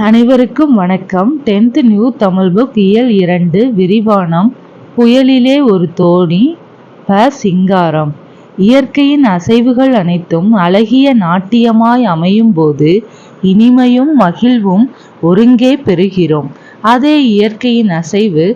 அனைவருக்கும் வணக்கம். Tenth new Tamil book இயல் இரண்டு விரிவானம். புயலிலே ஒரு தோணி ப சிங்காரம். இயற்கையின் அசைவுகள் அனைத்தும் அழகிய நாட்டியமாய் அமையும் போது இனிமையும் மகிழ்வும் ஒருங்கே பெறுகிறோம். அதே இயற்கையின் அசைவு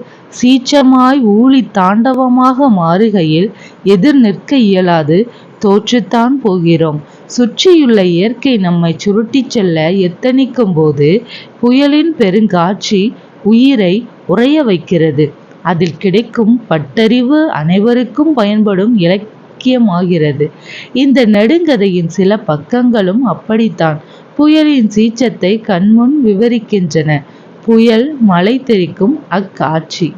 சீச்சமாய் ஊழி தாண்டவமாக மாறுகையில் எதிர் நிற்க இயலாது தோற்றுத்தான் போகிறோம். சுற்றியுள்ள இயற்கை நம்மை சுருட்டி செல்ல எத்தனிக்கும் போது புயலின் பெருங்காட்சி உயிரை உறைய வைக்கிறது. அதில் கிடைக்கும் பட்டறிவு அனைவருக்கும் பயன்படும் இலக்கியமாகிறது. இந்த நெடுங்கதையின் சில பக்கங்களும் அப்படித்தான். புயலின் சீச்சத்தை கண்முன் விவரிக்கின்றன. புயல் மலை தெரிக்கும் அக்காட்சி.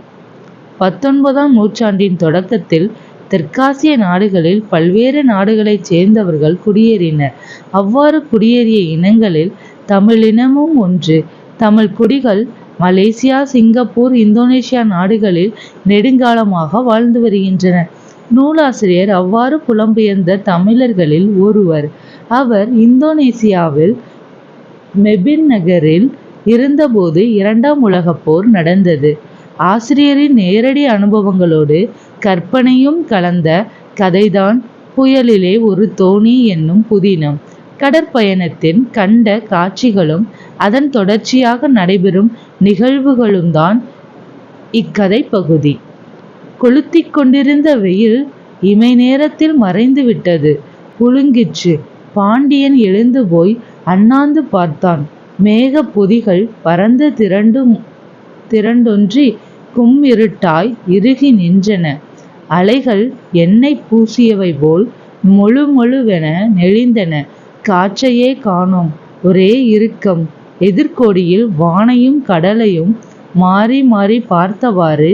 பத்தொன்பதாம் நூற்றாண்டின் தொடக்கத்தில் தெற்காசிய நாடுகளில் பல்வேறு நாடுகளைச் சேர்ந்தவர்கள் குடியேறினர். அவ்வாறு குடியேறிய இனங்களில் தமிழினமும் ஒன்று. தமிழ் குடிகள் மலேசியா சிங்கப்பூர் இந்தோனேஷியா நாடுகளில் நெடுங்காலமாக வாழ்ந்து வருகின்றனர் நூலாசிரியர் அவ்வாறு புலம்பெயர்ந்த தமிழர்களில் ஒருவர். அவர் இந்தோனேசியாவில் மெபின் நகரில் இருந்தபோது இரண்டாம் உலகப் போர் நடந்தது. ஆசிரியரின் நேரடி அனுபவங்களோடு கற்பனையும் கலந்த கதைதான் புயலிலே ஒரு தோணி என்னும் புதினம். கடற்பயணத்தின் கண்ட காட்சிகளும் அதன் தொடர்ச்சியாக நடைபெறும் நிகழ்வுகளும் தான் இக்கதை பகுதி. கொளுத்திக் கொண்டிருந்த வெயில் இமை நேரத்தில் மறைந்து விட்டது. புழுங்கிற்று பாண்டியன் எழுந்து போய் அண்ணாந்து பார்த்தான். மேக பொதிகள் பறந்து திரண்டும் திரண்டொன்றி கும்மிருட்டாய் இறுகி நின்றன. அலைகள் எண்ணெய் பூசியவை போல் மொழு மொழுவென நெளிந்தன. காற்றையே காணோம். ஒரே இறுக்கம். எதிர்கோடியில் வானையும் கடலையும் மாறி மாறி பார்த்தவாறு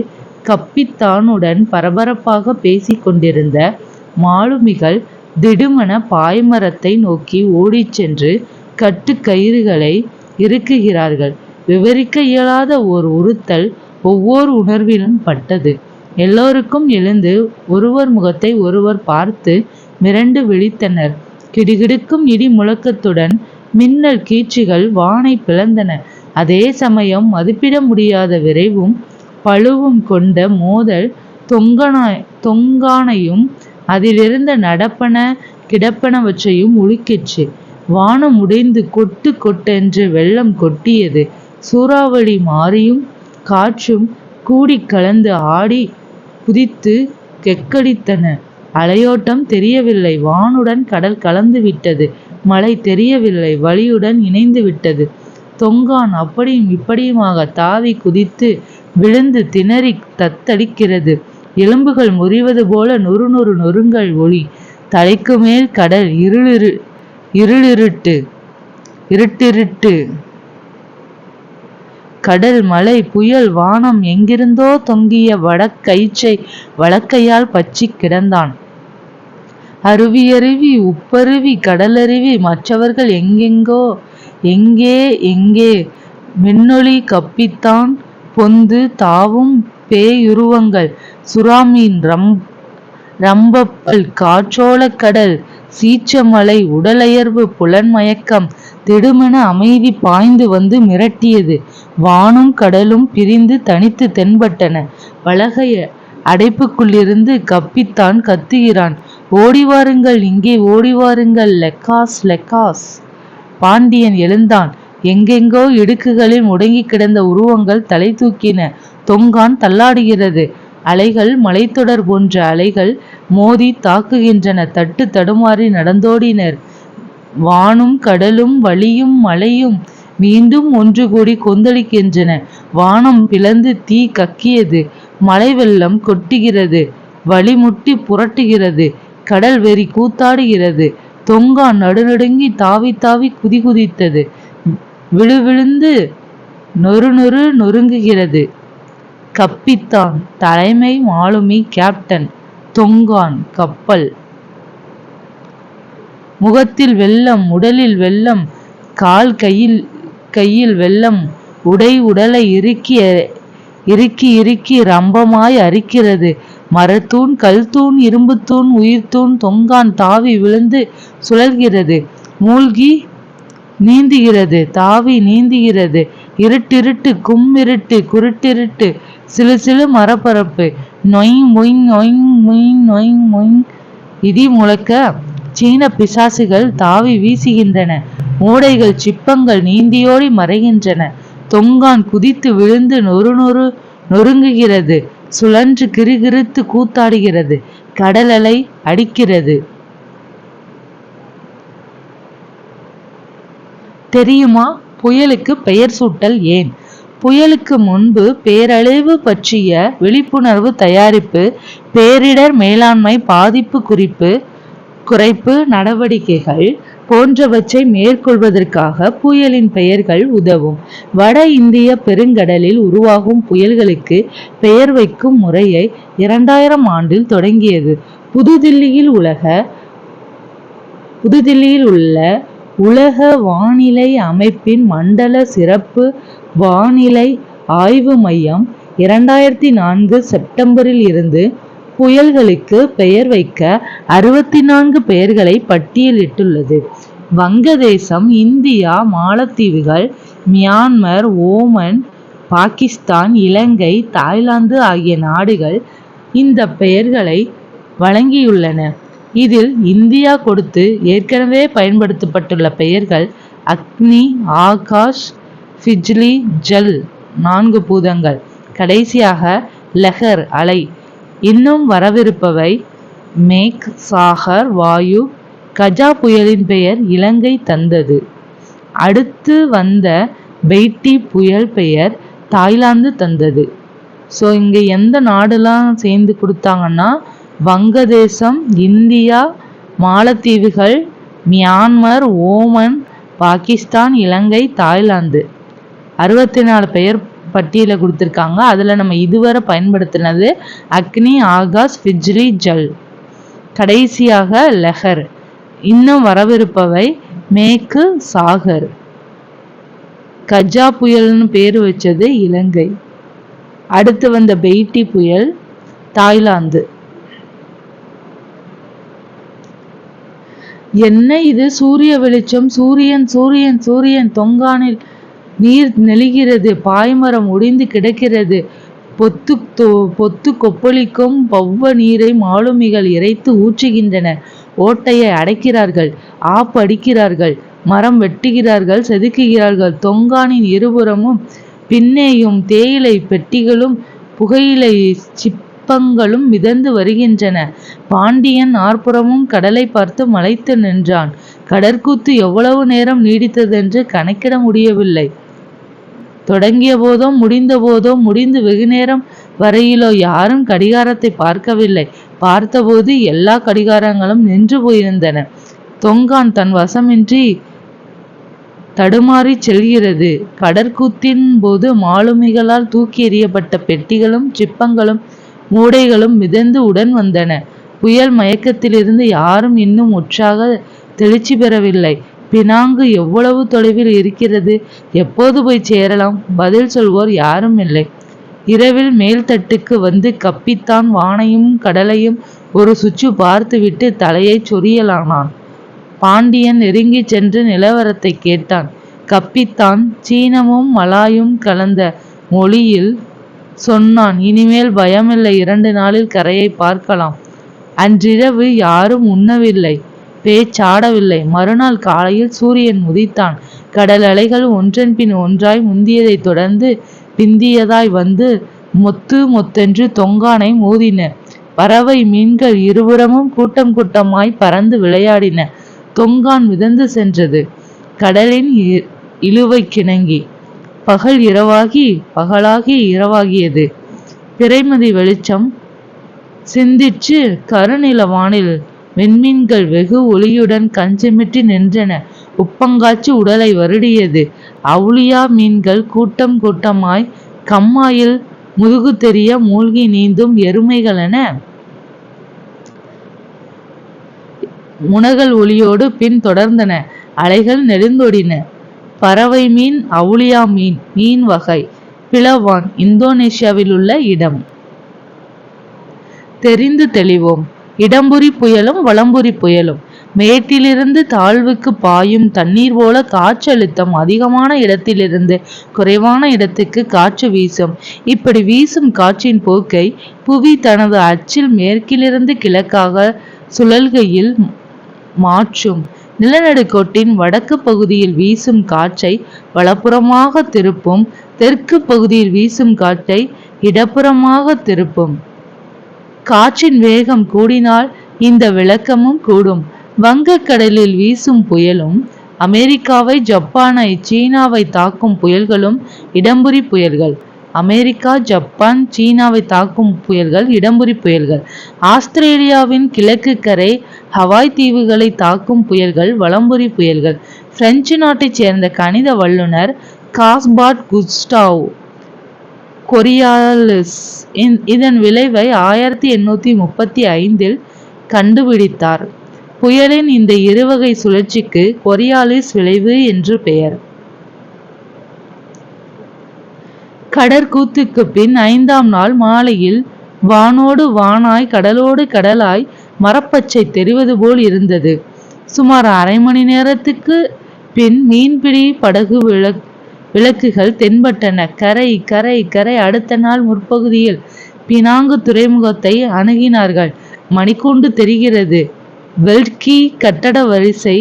கப்பித்தானுடன் பரபரப்பாக பேசிக்கொண்டிருந்த மாலுமிகள் திடுமன பாய்மரத்தை நோக்கி ஓடிச் சென்று கட்டுக்கயிறுகளை இறுக்குகிறார்கள். விவரிக்க இயலாத ஓர் உறுத்தல் ஒவ்வொரு உணர்விலும் பட்டது. எல்லோருக்கும் எழுந்து ஒருவர் முகத்தை ஒருவர் பார்த்து மிரண்டு விழித்தனர். கிடுகிடுக்கும் இடி முழக்கத்துடன் மின்னல் கீச்சுகள் வானை பிளந்தன. அதே சமயம் மதிப்பிட முடியாத விரைவும் பழுவும் கொண்ட மோதல் தொங்கனாய் தொங்கானையும் அதிலிருந்த நடப்பன கிடப்பனவற்றையும் உலுக்கிச்சு வானம் உடைந்து கொட்டு கொட்டென்று வெள்ளம் கொட்டியது. சூறாவளி மாறியும் காற்றும் கூடி கலந்து ஆடி குதித்து கெக்கடித்தன. அலையோட்டம் தெரியவில்லை. வானுடன் கடல் கலந்து விட்டது. மழை தெரியவில்லை. வழியுடன் இணைந்து விட்டது. தொங்கான் அப்படியும் இப்படியுமாக தாவி குதித்து விழுந்து திணறி தத்தளிக்கிறது. எலும்புகள் முறிவது போல நொறு நொறு நொறுங்கள் ஒளி. தலைக்கு மேல் கடல் இருளிரு இருளிருட்டு இருட்டிருட்டு. கடல் மலை புயல் வானம் எங்கிருந்தோ தொங்கிய வடக்கயிற்றை வழக்கையால் பச்சி கிடந்தான். அருவியருவி உப்பருவி கடலருவி மற்றவர்கள் எங்கெங்கோ எங்கே எங்கே மின்னொளி கப்பித்தான் பொந்து தாவும் பேயுருவங்கள் சுறாமீன் ரம் ரம்பப்பல் காற்றோளக் கடல் சீச்சமலை உடலயர்வு புலன்மயக்கம் திடுமென அமைதி பாய்ந்து வந்து மிரட்டியது. வானும் கடலும் பிரிந்து தனித்து தென்பட்டன. பலகைய அடைப்புக்குள்ளிருந்து கப்பித்தான் கத்துகிறான். ஓடிவாருங்கள் இங்கே ஓடிவாருங்கள் லெக்காஸ் லெக்காஸ். பாண்டியன் எழுந்தான். எங்கெங்கோ இடுக்குகளில் முடங்கி கிடந்த உருவங்கள் தலை தூக்கின. தொங்கான் தள்ளாடுகிறது. அலைகள் மலைத்தொடர் போன்ற அலைகள் மோதி தாக்குகின்றன. தட்டு தடுமாறி நடந்தோடினர். வானும் கடலும் வழியும் மலையும் மீண்டும் ஒன்று கூடி கொந்தளிக்கின்றன. வானம் பிளந்து தீ கக்கியது. மழை வெள்ளம் கொட்டுகிறது. வழிமுட்டி புரட்டுகிறது. கடல் வெறி கூத்தாடுகிறது. தொங்கா நடுநடுங்கி தாவி தாவி குதி குதித்தது விழுவிழுந்து நொறு நொறு நொறுங்குகிறது. கப்பித்தான் தலைமை மாலுமி கேப்டன். தொங்கான் கப்பல். முகத்தில் வெள்ளம் உடலில் வெள்ளம் கால் கையில் கையில் வெள்ளம் உடை உடலை இறுக்கி இறுக்கி இறுக்கி ரம்பமாய் அரிக்கிறது. மரத்தூண் கல்தூண் இரும்புத்தூண் உயிர்த்தூண் தொங்கான் தாவி விழுந்து சுழல்கிறது. மூழ்கி நீந்துகிறது தாவி நீந்துகிறது. இருட்டிருட்டு கும்மிருட்டு குருட்டிருட்டு சிலு சிலு மரப்பரப்பு நொய் மொய் நொய் மொய் நொய் மொய். இடி முழக்க சீன பிசாசுகள் தாவி வீசுகின்றன. மூடைகள் சிப்பங்கள் நீந்தியோடி மறைகின்றன. தொங்கான் குதித்து விழுந்து நொறு நொறு நொறுங்குகிறது. சுழன்று கிறுகிறுத்து கூத்தாடுகிறது. கடலலை அடிக்கிறது. தெரியுமா? புயலுக்கு பெயர் சூட்டல் ஏன்? புயலுக்கு முன்பு பேரழிவு பற்றிய விழிப்புணர்வு தயாரிப்பு பேரிடர் மேலாண்மை பாதிப்பு குறிப்பு குறைப்பு நடவடிக்கைகள் போன்றவற்றை மேற்கொள்வதற்காக புயலின் பெயர்கள் உதவும். வட இந்திய பெருங்கடலில் உருவாகும் புயல்களுக்கு பெயர் வைக்கும் முறையை இரண்டாயிரம் ஆண்டில் தொடங்கியது. புதுதில்லியில் உலக புதுதில்லியில் உள்ள உலக வானிலை அமைப்பின் மண்டல சிறப்பு வானிலை ஆய்வு மையம் இரண்டாயிரத்தி நான்கு செப்டம்பரில் இருந்து புயல்களுக்கு பெயர் வைக்க அறுபத்தி நான்கு பெயர்களை பட்டியலிட்டுள்ளது. வங்கதேசம் இந்தியா மாலத்தீவுகள் Myanmar Oman Pakistan Ilangai Thailand ஆகிய நாடுகள் இந்த பெயர்களை வழங்கியுள்ளன. இதில் இந்தியா கொடுத்து ஏற்கனவே பயன்படுத்தப்பட்டுள்ள பெயர்கள் அக்னி ஆகாஷ் ஃபிஜ்லி ஜல் நான்கு பூதங்கள். கடைசியாக லெஹர் அலை இன்னும் வரவிருப்பவை மேக் சாகர் வாயு கஜா புயலின் பெயர் இலங்கை தந்தது. அடுத்து வந்த பெய்டி புயல் பெயர் தாய்லாந்து தந்தது. ஸோ இங்கே எந்த நாடுலாம் சேர்ந்து கொடுத்தாங்கன்னா வங்கதேசம் இந்தியா மாலத்தீவுகள் Myanmar Oman Pakistan Ilangai Thailand. அறுபத்தி நாலு பெயர் பட்டியலை கொடுத்துருக்காங்க. அதில் நம்ம இதுவரை பயன்படுத்தினது அக்னி ஆகாஷ் ஃபிஜ்லி ஜல். கடைசியாக லெஹர். இன்னும் வரவிருப்பவை மேற்கு சாகர். கஜா புயல்னு பேர் வச்சது இலங்கை. அடுத்து வந்த பெய்டி புயல் தாய்லாந்து. என்ன இது? சூரிய வெளிச்சம். சூரியன் சூரியன் சூரியன் தொங்கானில் நீர் நெளிகிறது பாய்மரம் ஒடிந்து கிடக்கிறது. பொத்து பொத்து கொப்பளிக்கும் பவ்வ நீரை மாலுமிகள் இறைத்து ஊற்றுகின்றன. ஓட்டையை அடைக்கிறார்கள் ஆப்படிக்கிறார்கள் மரம் வெட்டுகிறார்கள் செதுக்குகிறார்கள். தொங்கானின் இருபுறமும் பின்னேயும் தேயிலை பெட்டிகளும் புகையிலை சிப்பங்களும் மிதந்து வருகின்றன. பாண்டியன் நாற்புறமும் கடலை பார்த்து மலைத்து நின்றான். கடற்கூத்து எவ்வளவு நேரம் நீடித்ததென்று கணக்கிட முடியவில்லை. தொடங்கிய போதோ முடிந்த போதோ முடிந்து வெகுநேரம் வரையிலோ யாரும் கடிகாரத்தை பார்க்கவில்லை. பார்த்தபோது எல்லா கடிகாரங்களும் நின்று போயிருந்தன. தொங்கான் தன் வசமின்றி தடுமாறி செல்கிறது. கடற்கூத்தின் போது மாலுமிகளால் தூக்கி எறியப்பட்ட பெட்டிகளும் சிப்பங்களும் மூடைகளும் மிதந்து உடன் வந்தன. புயல் மயக்கத்திலிருந்து யாரும் இன்னும் உற்சாக தெளிச்சி பெறவில்லை. பினாங்கு எவ்வளவு தொலைவில் இருக்கிறது? எப்போது போய் சேரலாம்? பதில் சொல்வோர் யாரும் இல்லை. இரவில் மேல்தட்டுக்கு வந்து கப்பித்தான் வானையும் கடலையும் ஒரு சுற்று பார்த்துவிட்டு தலையை சொரியலானான். பாண்டியன் நெருங்கி சென்று நிலவரத்தை கேட்டான். கப்பித்தான் சீனமும் மலாயும் கலந்த மொழியில் சொன்னான் இனிமேல் பயமில்லை இரண்டு நாளில் கரையை பார்க்கலாம். அன்றிரவு யாரும் உண்ணவில்லை. பேச்சாடவில்லை மறுநாள் காலையில் சூரியன் உதித்தான். கடல் அலைகள் ஒன்றன் பின் ஒன்றாய் முந்தியதைத் தொடர்ந்து பிந்தியதாய் வந்து மொத்து மொத்தென்று தொங்கானை மோதின. பறவை மீன்கள் இருபுறமும் கூட்டம் கூட்டமாய் பறந்து விளையாடின. தொங்கான் மிதந்து சென்றது. கடலின் இழுவை கிணங்கி. பகல் இரவாகி பகலாகி இரவாகியது. பிறைமதி வெளிச்சம் சிந்திச்சு கருநில வானில் வெண்மீன்கள் வெகு ஒளியுடன் கஞ்சமிட்டு நின்றன. உப்பங்காய்ச்சி உடலை வருடியது. அவுளியா மீன்கள் கூட்டம் கூட்டமாய் கம்மாயில் முதுகு தெரிய மூழ்கி நீந்தும் எருமைகளென. முனகல் ஒளியோடு பின் தொடர்ந்தன. அலைகள் நெடுந்தொடின பறவை மீன் அவுளியா மீன் மீன் வகை பிளவான் இந்தோனேஷியாவில் உள்ள இடம். தெரிந்து தெளிவோம். இடம்புரி புயலும் வளம்புரி புயலும். மேட்டிலிருந்து தாழ்வுக்கு பாயும் தண்ணீர் போல காற்றழுத்தம் அதிகமான இடத்திலிருந்து குறைவான இடத்துக்கு காற்று வீசும். இப்படி வீசும் காற்றின் போக்கை புவி தனது அச்சில் மேற்கிலிருந்து கிழக்காக சுழல்கையில் மாற்றும். நிலநடுக்கோட்டின் வடக்கு பகுதியில் வீசும் காற்றை வலப்புறமாக திருப்பும் தெற்கு பகுதியில் வீசும் காற்றை இடப்புறமாக திருப்பும். காற்றின் வேகம் கூடினால் இந்த விளக்கமும் கூடும். வங்கக்கடலில் வீசும் புயலும் அமெரிக்காவை ஜப்பானை சீனாவை தாக்கும் புயல்களும் இடம்புரி புயல்கள். அமெரிக்கா ஜப்பான் சீனாவை தாக்கும் புயல்கள் இடம்புரி புயல்கள். ஆஸ்திரேலியாவின் கிழக்கு கரை ஹவாய் தீவுகளை தாக்கும் புயல்கள் வலம்புரி புயல்கள். பிரெஞ்சு நாட்டைச் சேர்ந்த கணித வல்லுநர் காஸ்பாட் குஸ்டாவ் கொரியாலிஸ் இதன் விளைவை ஆயிரத்தி எண்ணூத்தி முப்பத்தி ஐந்தில் கண்டுபிடித்தார். புயலின் இந்த இருவகை சுழற்சிக்கு கொரியாலிஸ் விளைவு என்று பெயர். கடற்கூத்துக்கு பின் ஐந்தாம் நாள் மாலையில் வானோடு வானாய் கடலோடு கடலாய் மரப்பச்சை தெரிவது போல் இருந்தது. சுமார் அரை மணி நேரத்துக்கு பின் மீன்பிடி படகு விளக்குகள் தென்பட்டன. கரை கரை கரை அடுத்த நாள் முற்பகுதியில் பினாங்கு துறைமுகத்தை அணுகினார்கள். மணிக்கூண்டு தெரிகிறது. வெல்கி கட்டட வரிசை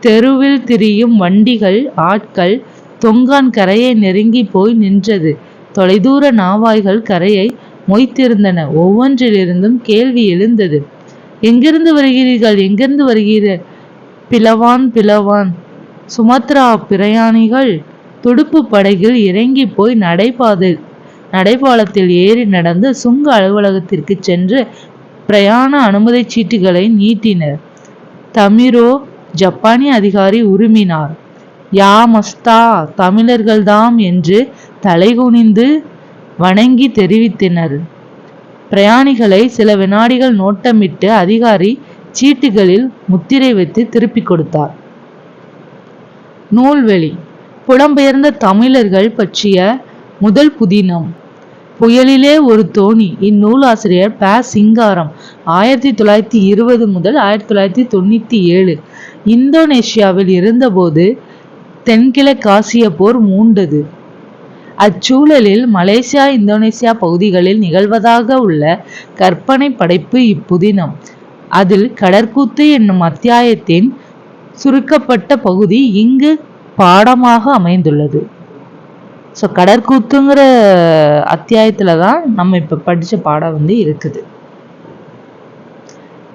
தெருவில் திரியும் வண்டிகள் ஆட்கள் தொங்கான் கரையை நெருங்கி போய் நின்றது. தொலைதூர நாவாய்கள் கரையை மொய்த்திருந்தன. ஒவ்வொன்றிலிருந்தும் கேள்வி எழுந்தது. எங்கிருந்து வருகிறீர்கள்? எங்கிருந்து வருகிற பிளவான் பிளவான். சுமத்ரா பிரயாணிகள் துடுப்பு படகில் இறங்கி போய் நடைபாதை நடைபாலத்தில் ஏறி நடந்து சுங்க அலுவலகத்திற்கு சென்று பிரயாண அனுமதி சீட்டுகளை நீட்டினர். தமிரோ ஜப்பானிய அதிகாரி உருமினார். யா மஸ்தா தமிழர்கள்தாம் என்று தலைகுனிந்து வணங்கி தெரிவித்தனர். பிரயாணிகளை சில வினாடிகள் நோட்டமிட்டு அதிகாரி சீட்டுகளில் முத்திரை வைத்து திருப்பிக் கொடுத்தார். நூல்வெளி புலம்பெயர்ந்த தமிழர்கள் பற்றிய முதல் புதினம். புயலிலே ஒரு தோணி. இந்நூலாசிரியர் ப. சிங்காரம். ஆயிரத்தி தொள்ளாயிரத்தி இருபது முதல் ஆயிரத்தி தொள்ளாயிரத்தி தொண்ணூற்றி ஏழு. இந்தோனேஷியாவில் இருந்தபோது தென்கிழக்காசிய போர் மூண்டது. அச்சூழலில் மலேசியா இந்தோனேசியா பகுதிகளில் நிகழ்வதாக உள்ள கற்பனை படைப்பு இப்புதினம். அதில் கடற்கூத்து என்னும் அத்தியாயத்தின் சுருக்கப்பட்ட பகுதி இங்கு பாடமாக அமைந்துள்ளது. ஸோ கடற்கூத்துங்கிற அத்தியாயத்தில் தான் நம்ம இப்போ படித்த பாடம் வந்து இருக்குது.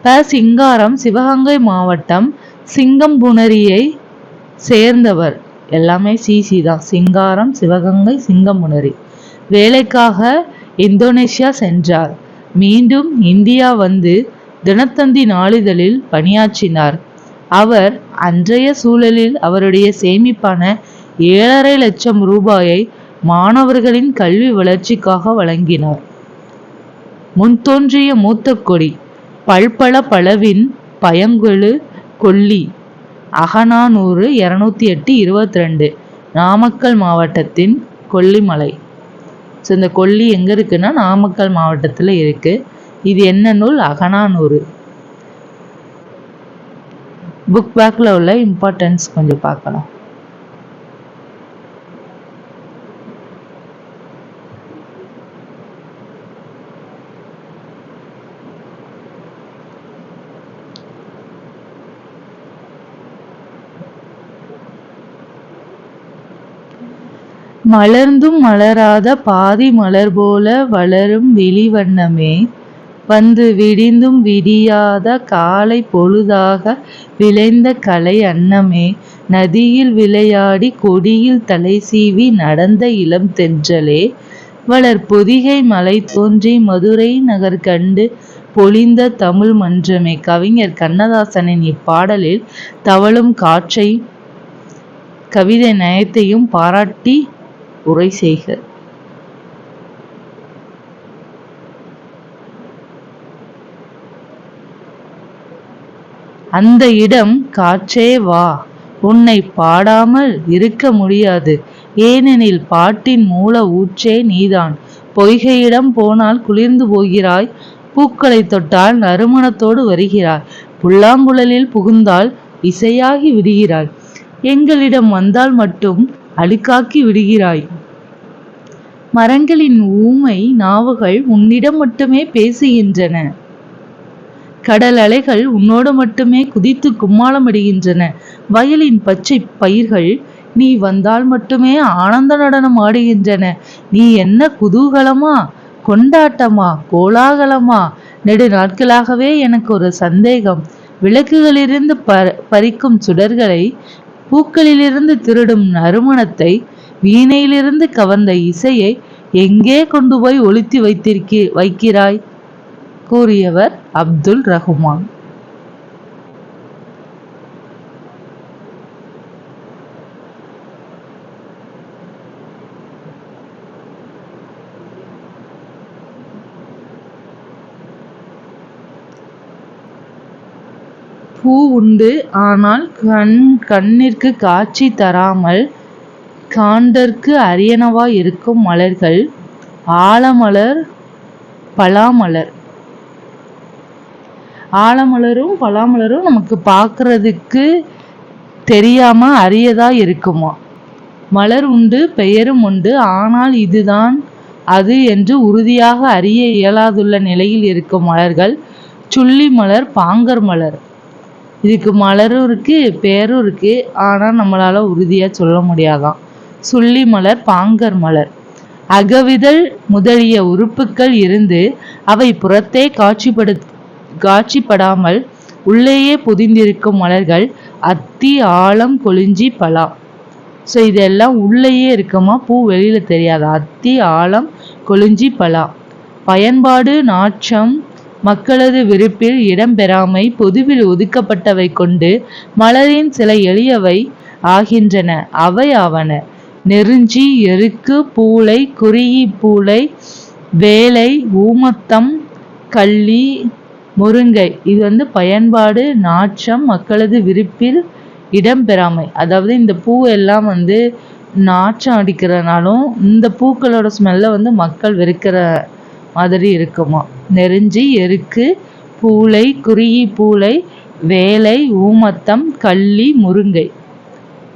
ப. சிங்காரம் சிவகங்கை மாவட்டம் சிங்கம்புணரியை சேர்ந்தவர். எல்லாமே சிசி தான். சிங்காரம் சிவகங்கை சிங்கம்புணரி. வேலைக்காக இந்தோனேஷியா சென்றார். மீண்டும் இந்தியா வந்து தினத்தந்தி நாளிதழில் பணியாற்றினார். அவர் அன்றைய சூழலில் அவருடைய சேமிப்பான ஏழரை லட்சம் ரூபாயை மாணவர்களின் கல்வி வளர்ச்சிக்காக வழங்கினார். முன்தோன்றிய மூத்த கொடி பல்பல பலவின் பயங்கொழு கொல்லி அகனானூறு இரநூத்தி எட்டு இருபத்தி ரெண்டு நாமக்கல் மாவட்டத்தின் கொல்லிமலை. ஸோ இந்த கொல்லி எங்கே இருக்குன்னா நாமக்கல் மாவட்டத்தில் இருக்குது இது என்ன நூல்? அகனானூறு புக் பேக்கில் உள்ள இம்பார்ட்டன்ஸ் கொஞ்சம் பார்க்கலாம் மலர்ந்தும் மலராத பாதி மலர் போல வளரும் வெளிவண்ணமே. வந்து விடிந்தும் விடியாத காலை பொழுதாக விளைந்த கலை அன்னமே. நதியில் விளையாடி கொடியில் தலை சீவி நடந்த இளம் தென்றலே. வளர் பொதிகை மலை தோன்றி மதுரை நகர் கண்டு பொழிந்த தமிழ் மன்றமே. கவிஞர் கண்ணதாசனின் இப்பாடலில் தவழும் காற்றை கவிதை நயத்தையும் பாராட்டி உரை செய்க. அந்த இடம் காற்றே வா. உன்னை பாடாமல் இருக்க முடியாது. ஏனெனில் பாட்டின் மூல ஊற்றே நீதான். பொய்கையிடம் போனால் குளிர்ந்து போகிறாய். பூக்களை தொட்டால் நறுமணத்தோடு வருகிறாய். புல்லாங்குழலில் புகுந்தால் இசையாகி விடுகிறாய். எங்களிடம் வந்தால் மட்டும் அழுக்காக்கி விடுகிறாய். மரங்களின் ஊமை நாவுகள் உன்னிடம் மட்டுமே பேசுகின்றன. கடல் அலைகள் உன்னோடு மட்டுமே குதித்து கும்மாளமிடுகின்றன. வயலின் பச்சை பயிர்கள் நீ வந்தால் மட்டுமே ஆனந்த நடனம் ஆடுகின்றன. நீ என்ன குதூகலமா கொண்டாட்டமா கோலாகலமா? நெடு நாட்களாகவே எனக்கு ஒரு சந்தேகம். விளக்குகளிலிருந்து பறிக்கும் சுடர்களை பூக்களிலிருந்து திருடும் நறுமணத்தை வீணையிலிருந்து கவர்ந்த இசையை எங்கே கொண்டு போய் ஒழித்து வைத்திருக்கி வைக்கிறாய்? கூறியவர் அப்துல் ரஹ்மான். பூ உண்டு ஆனால் கண் கண்ணிற்கு காட்சி தராமல் காண்டற்கு அரியனவாய் இருக்கும் மலர்கள் ஆலமலர் பலாமலர். ஆலமலரும் பலாமலரும் நமக்கு பார்க்கறதுக்கு தெரியாம அரியதா இருக்குமா? மலர் உண்டு பெயரும் உண்டு. ஆனால் இதுதான் அது என்று உறுதியாக அறிய இயலாதுள்ள நிலையில் இருக்கும் மலர்கள். சுள்ளி மலர் பாங்கர் மலர். இதுக்கு மலரும் இருக்குது பேரும் இருக்குது ஆனால் நம்மளால் உறுதியாக சொல்ல முடியாதான். சுள்ளி மலர் பாங்கர் மலர். அகவிதழ் முதலிய உறுப்புக்கள் இருந்து அவை புறத்தே காட்சிப்படு காட்சிப்படாமல் உள்ளேயே புதிந்திருக்கும் மலர்கள் அத்தி ஆழம் கொளிஞ்சி பலா. ஸோ இதெல்லாம் உள்ளேயே இருக்குமா? பூ வெளியில் தெரியாது. அத்தி ஆழம் கொளிஞ்சி பலா. பயன்பாடு நாற்றம் மக்களது விருப்பில் இடம்பெறாமை பொதுவில் ஒதுக்கப்பட்டவை கொண்டு மலரின் சில எளியவை ஆகின்றன. அவை ஆவன. நெருஞ்சி எருக்கு பூளை குறியி பூளை வேலை ஊமத்தம் கள்ளி முருங்கை. இது வந்து பயன்பாடு நாற்றம் மக்களது விருப்பில் இடம்பெறாமை. அதாவது இந்த பூ எல்லாம் வந்து நாற்றம் அடிக்கிறனாலும் இந்த பூக்களோட ஸ்மெல்லை வந்து மக்கள் வெறுக்கிற மாதிரி இருக்குமா? நெருஞ்சி எருக்கு பூளை குறுகி பூளை வேலை ஊமத்தம் கள்ளி முருங்கை.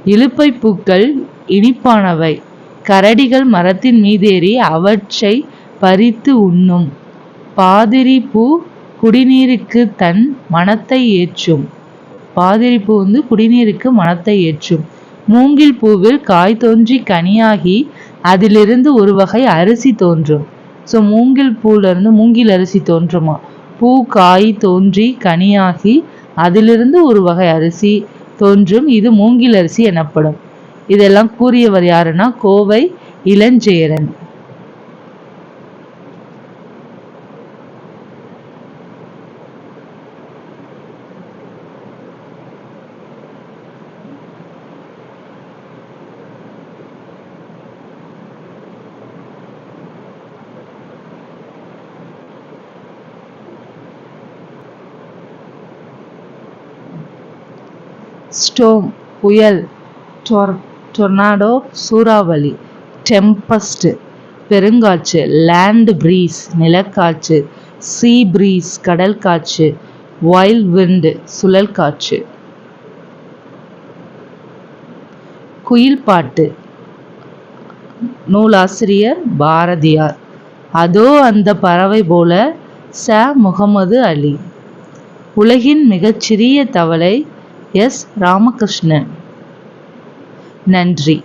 இழுப்பை பூக்கள் இனிப்பானவை. கரடிகள் மரத்தின் மீதேறி அவற்றை பறித்து உண்ணும். பாதிரி பூ குடிநீருக்கு தன் மனத்தை ஏற்றும். பாதிரி பூ வந்து குடிநீருக்கு மனத்தை ஏற்றும். மூங்கில் பூவில் காய் தோன்றி கனியாகி அதிலிருந்து ஒரு வகை அரிசி தோன்றும். ஸோ மூங்கில் பூலேருந்து மூங்கில் அரிசி தோன்றுமா? பூ காய் தோன்றி கனியாகி அதிலிருந்து ஒரு வகை அரிசி தோன்றும். இது மூங்கில் அரிசி எனப்படும். இதெல்லாம் கூறியவர் யாருன்னா கோவை இளஞ்சேரன். ஸ்டோம் புயல் டொர் டொர்னாடோ சூறாவளி டெம்பஸ்ட் பெருங்காற்று லேண்ட் ப்ரீஸ் நிலக்காற்று சீ ப்ரீஸ் கடல் காற்று வைல்ட் விண்டு சுழல் காற்று. குயில் பாட்டு. நூலாசிரியர் பாரதியார். அதோ அந்த பறவை போல ச. முகமது அலி. உலகின் மிகச்சிறிய தவளை எஸ். ராமகிருஷ்ணன். நன்றி.